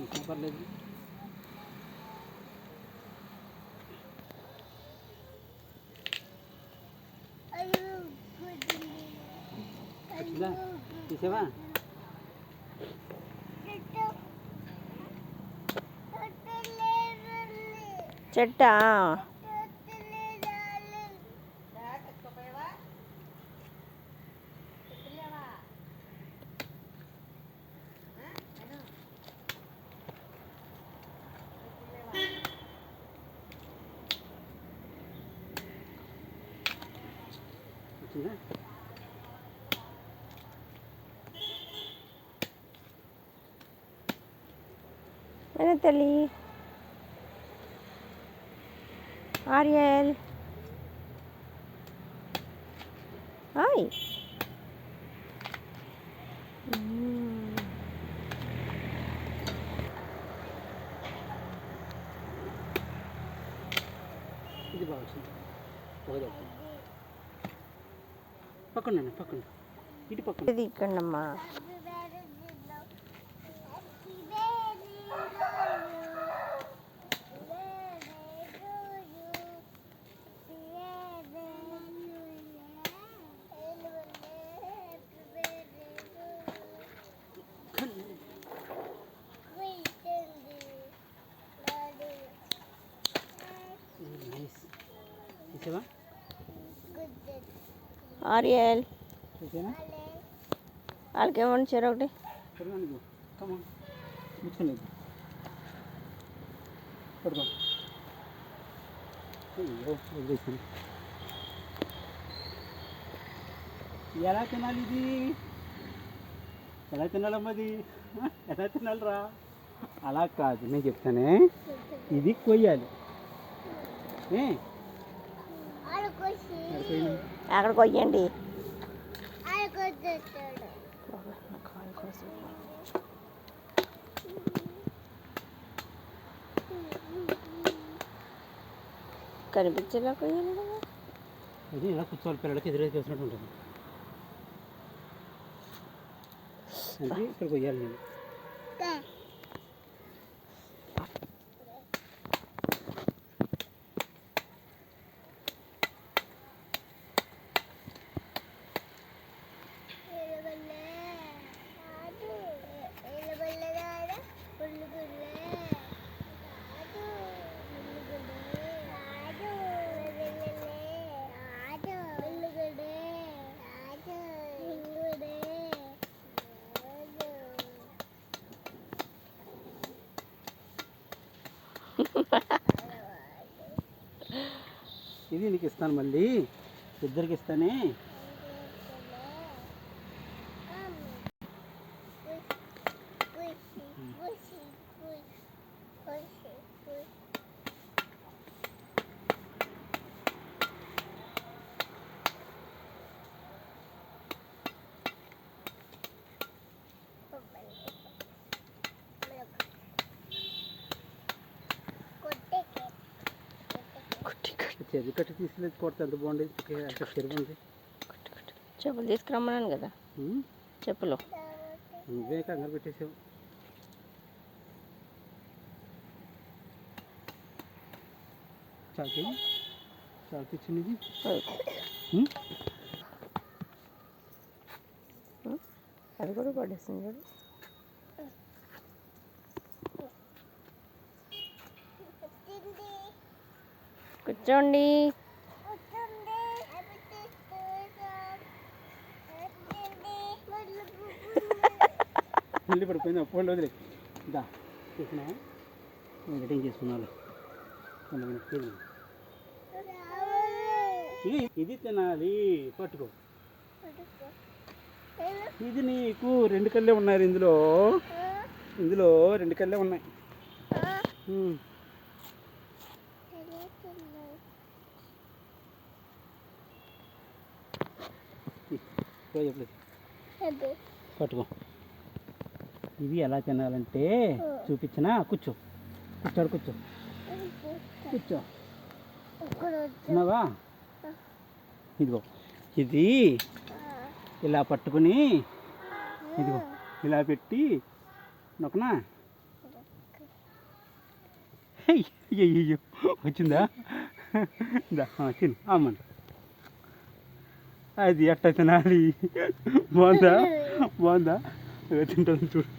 ఇంకా ఇంకా పర్లేదు వచ్చిందా తీసావా చెట్టా ना Natalie, Ariel, hi. Mm. 이제 봐, 보여줘. పక్కన పక్కన ఇటు పక్కన ఇది ఇక్కడమ్మా నైస్ తీసావా ఆర్యల్ తీసానా వాళ్ళకేమన్నా చెరు ఒకటి పెరుగు కమాన్ ముచ్చుకోలేదు పడుకో అయ్యో వదిలేసాను ఎలా తినాలి ఇది ఎలా తినాలమ్మా ఇది ఆ, ఎలా తినాలిరా అలా కాదు నేను చెప్తానే ఇది కొయ్యాలి ఏ అడిపోయినా అక్కడ కొయ్యండి? కనిపించేలా కొయ్యాలి కదా. అది ఇలా కూర్చోవాలి పిల్లలకి ఎదురు చేసినట్టు ఉంటుంది. అంటే ఇక్కడ కొయ్యాలి నేను. ఇది నీకు ఇస్తాను మళ్ళీ. ఇద్దరికి ఇస్తానే. కుట్టి కుట్టి తీసుకెళ్ళి కొడితే ఎంత బాగుండేది? అక్కడ చెరువు ఉంది. చెప్పులు తీసుకురమ్మన్నాను కదా. చెప్పులు. నువ్వే కంగారు పెట్టేసావు. చాకి? చాకి ఉమ్, అది కూడా పడేసింది చూడు. కూర్చోండి. మళ్ళీ పడిపోయింది ఫోన్ వదిలే. దా చేసినా? ఎడిటింగ్ చేసుకున్నాను. ఇది ఇది తినాలి పట్టుకో. ఇది నీకు రెండు కళ్ళే ఉన్నారు ఇందులో. ఇందులో రెండు కళ్ళే ఉన్నాయి. చెప్పలేదు. పట్టుకో. ఇవి ఎలా తినాలంటే చూపించినా కూర్చో. కూర్చోడు కూర్చో. కూర్చో. తిన్నావా? ఇదిగో. ఇది ఇలా పట్టుకుని ఇదిగో ఇలా పెట్టి నొక్కనా? అయ్యయ్యో వచ్చిందా? దా, తిను అది ఎట్ట తినాలి? బాగుందా? బాగుందా? తింటాను చూడు.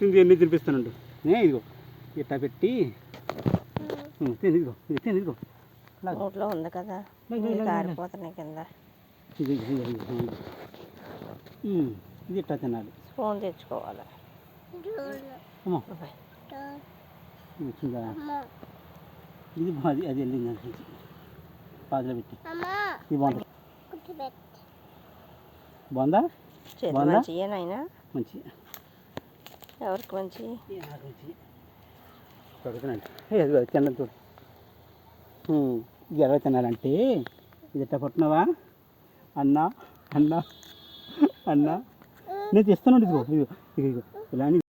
తింది ఎన్ని తినిపిస్తానండు. ఏ ఇదిగో. ఇట్లా పెట్టి తిను ఇదిగో. ఇది తిను ఇదిగో. నోట్లో ఉంది కదా. కారిపోతున్నాయి కింద. ఇది ఇట్లా తినాలి? స్పూన్ తెచ్చుకోవాలి. వచ్చిందా? ఇది బాగుంది. అది వెళ్ళింది పాదులో పెట్టి. ఇది బాగుంది. బాగుందా? బాగుందా? మంచి ఎవరికి మంచి? అది తిన్నాను చూడు ఎలా తినాలంటే ఇది ఎట్లా పట్టున్నావా అన్నా అన్నా అన్నా. నేను తెస్తాను ఇదిగో ఇదిగో ఇదిగో. ఇలా